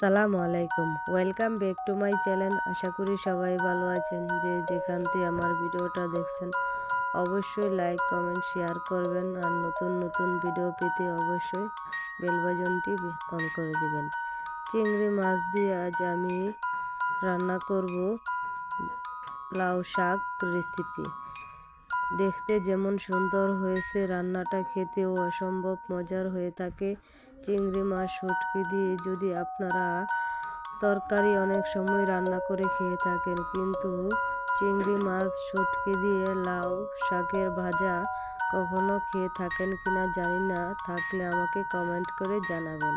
সালামু আলাইকুম। Welcome back to my channel আশা করি সবাই ভালো আছেন। যে যেখান থেকে আমার ভিডিওটা দেখছেন, অবশ্যই লাইক কমেন্ট শেয়ার করবেন। আর নতুন নতুন ভিডিও পেতে অবশ্যই বেল বাজনটি অন করে দিবেন। চিংড়ি মাছ দিয়ে আজ আমি রান্না করব লাউ শাক রেসিপি দেখতে যেমন সুন্দর হয়েছে, রান্নাটা খেতেও অসম্ভব মজার হয়ে থাকে। চিংড়ি মাছ, শুটকি দিয়ে যদি আপনারা তরকারি অনেক সময় রান্না করে খেয়ে থাকেন, কিন্তু চিংড়ি মাছ, শুটকি দিয়ে লাউ শাকের ভাজা কখনো খেয়ে থাকেন কিনা জানি না, থাকলে আমাকে কমেন্ট করে জানাবেন।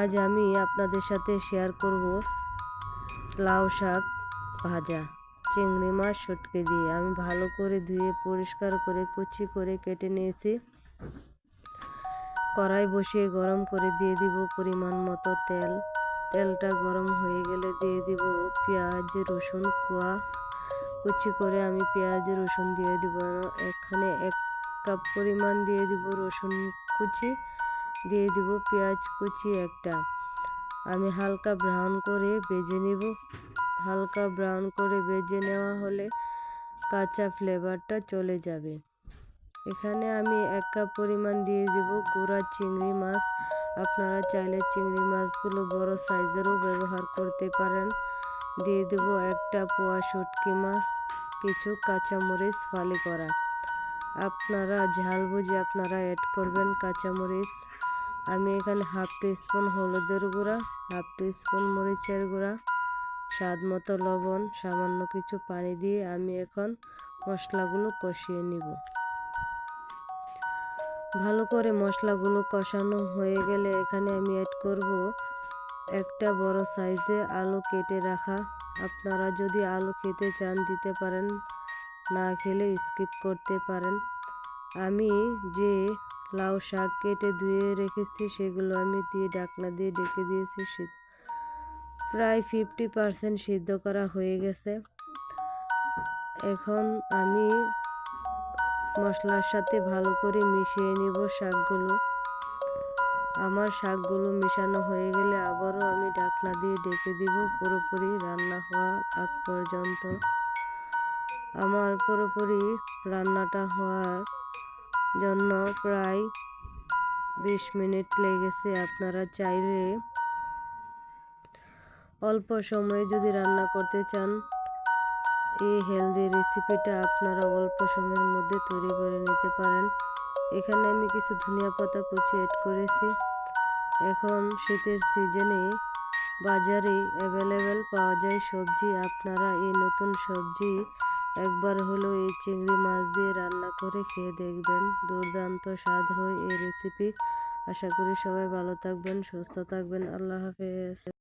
আজ আমি আপনাদের সাথে শেয়ার করব লাউ শাক ভাজা। চিংড়ি মাছ শুটকি দিয়ে আমি ভালো করে ধুয়ে পরিষ্কার করে কুচি করে কেটে নিয়েছি। কড়াই বসিয়ে গরম করে দিয়ে দিব পরিমাণ মতো তেল। তেলটা গরম হয়ে গেলে দিয়ে দিব পেঁয়াজ, রসুন, কোয়া। কুচি করে আমি পেঁয়াজ, রসুন দিয়ে দিব। এখানে এক কাপ পরিমাণ দিয়ে দিব রসুন কুচি। দিয়ে দিব পেঁয়াজ কুচি একটা। আমি হালকা ব্রাউন করে বেজে নিব। হালকা ব্রাউন করে বেজে নেওয়া হলে কাঁচা ফ্লেভারটা চলে যাবে। এখানে আমি এক কাপ পরিমাণ দিয়ে দিব গুঁড়া চিংড়ি মাছ। আপনারা চাইলে চিংড়ি মাছগুলো বড় সাইজেরও ব্যবহার করতে পারেন। দিয়ে দেব একটা পোয়া শুটকি মাছ, কিছু কাঁচামরিচ ফালি করা। আপনারা ঝাল বুঝে আপনারা অ্যাড করবেন কাঁচামরিচ। আমি এখানে হাফ টি স্পুন হলুদের গুঁড়া, হাফ স্পুন মরিচের গুঁড়া। স্বাদ মতো লবণ, সামান্য কিছু পানি দিয়ে আমি এখন মশলাগুলো কষিয়ে নিব। ভালো করে মশলাগুলো কষানো হয়ে গেলে এখানে আমি অ্যাড করব একটা বড় সাইজে আলু কেটে রাখা। আপনারা যদি আলু খেতে চান দিতে পারেন, না খেলে স্কিপ করতে পারেন। আমি যে লাউ শাক কেটে ধুয়ে রেখেছি, সেগুলো আমি দিয়ে ডাকনা দিয়ে ডেকে দিয়েছি প্রায় ফিফটি পারসেন্ট সিদ্ধ করা হয়ে গেছে। এখন আমি মশলার সাথে ভালো করে মিশিয়ে নিব শাকগুলো। আমার শাকগুলো মেশানো হয়ে গেলে আবারও আমি ঢাকনা দিয়ে ডেকে দিব পুরোপুরি রান্না হওয়া আগ পর্যন্ত। আমার পুরোপুরি রান্নাটা হওয়ার জন্য প্রায় বিশ মিনিট লেগেছে। আপনারা চাইলে অল্প সময়ে যদি রান্না করতে চান, এই হেলদি রেসিপিটা আপনারা অল্প সময়ের মধ্যে তৈরি করে নিতে পারেন। এখানে আমি কিছু ধনিয়া পাতা কুচি অ্যাড করেছি। এখন শীতের সিজনে বাজারে অ্যাভেলেবেল পাওয়া যায় সবজি। আপনারা এই নতুন সবজি একবার হলেও এই চিংড়ি মাছ দিয়ে রান্না করে খেয়ে দেখবেন। দুর্দান্ত স্বাদ হয় এই রেসিপি আশা করি সবাই ভালো থাকবেন, সুস্থ থাকবেন। আল্লাহ হাফেজ।